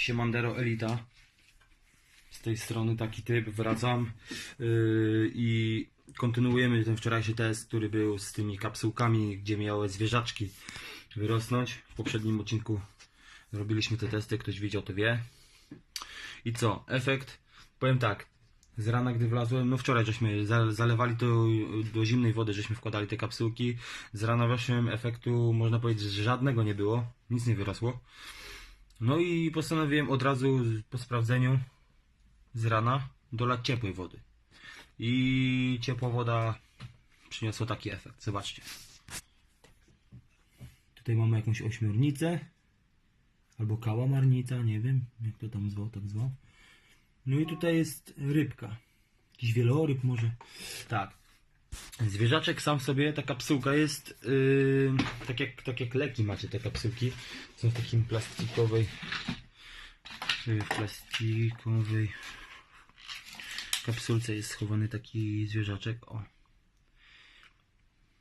Siemandero Elita. Z tej strony taki typ, wracam yy, i kontynuujemy ten wczorajszy test, który był z tymi kapsułkami, gdzie miały zwierzaczki wyrosnąć. W poprzednim odcinku robiliśmy te testy, ktoś widział to wie. I co? Efekt? Powiem tak, z rana gdy wlazłem, no wczoraj żeśmy za- zalewali to do zimnej wody, żeśmy wkładali te kapsułki. Z rana weszłem, efektu można powiedzieć, że żadnego nie było, nic nie wyrosło. No i postanowiłem od razu po sprawdzeniu z rana dolać ciepłej wody. I ciepła woda przyniosła taki efekt. Zobaczcie. Tutaj mamy jakąś ośmiornicę. Albo kałamarnica, nie wiem jak to tam zwał, tak zwał. No i tutaj jest rybka. Jakiś wieloryb może. Tak. Zwierzaczek sam w sobie, ta kapsułka jest yy, tak, jak, tak jak leki macie te kapsułki. Są w takim plastikowej yy, w plastikowej kapsulce jest schowany taki zwierzaczek. O.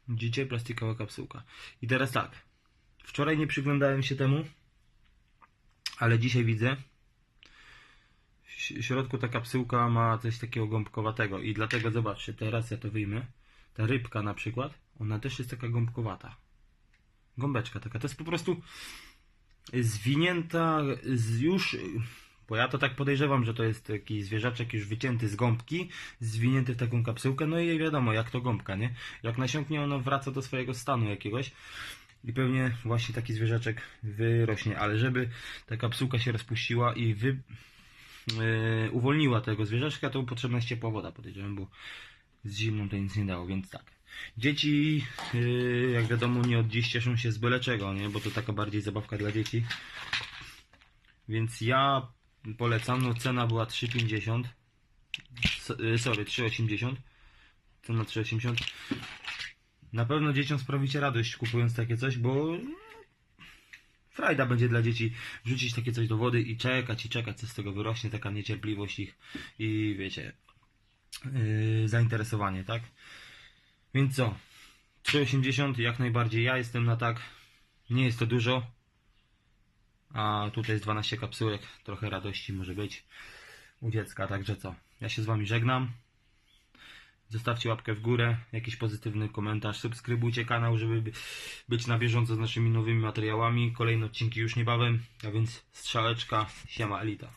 Widzicie? Plastikowa kapsułka. I teraz tak. Wczoraj nie przyglądałem się temu, ale dzisiaj widzę. Środku ta kapsułka ma coś takiego gąbkowatego i dlatego zobaczcie, teraz ja to wyjmę. Ta rybka na przykład, ona też jest taka gąbkowata. Gąbeczka taka, to jest po prostu zwinięta z już, bo ja to tak podejrzewam, że to jest taki zwierzaczek już wycięty z gąbki, zwinięty w taką kapsułkę, no i wiadomo, jak to gąbka, nie? Jak nasiąknie, ono wraca do swojego stanu jakiegoś i pewnie właśnie taki zwierzaczek wyrośnie, ale żeby ta kapsułka się rozpuściła i wy, yy, uwolniła tego zwierzaczka, to potrzebna jest ciepła woda, podejrzewam, bo z zimną to nic nie dało, więc tak. Dzieci, yy, jak wiadomo, nie od dziś cieszą się z byle czego, nie? bo to taka bardziej zabawka dla dzieci. Więc ja polecam, no cena była 3,50. S- yy, Sorry, 3,80. Cena 3,80. Na pewno dzieciom sprawicie radość kupując takie coś, bo frajda będzie dla dzieci wrzucić takie coś do wody i czekać, i czekać, co z tego wyrośnie, taka niecierpliwość ich i wiecie, yy, zainteresowanie, tak? Więc co? 3,80 jak najbardziej ja jestem na tak. Nie jest to dużo. A tutaj jest 12 kapsułek. Trochę radości może być u dziecka, także co? Ja się z wami żegnam. Zostawcie łapkę w górę, jakiś pozytywny komentarz, subskrybujcie kanał, żeby by- być na bieżąco z naszymi nowymi materiałami. Kolejne odcinki już niebawem, a więc strzałeczka, siema Elita.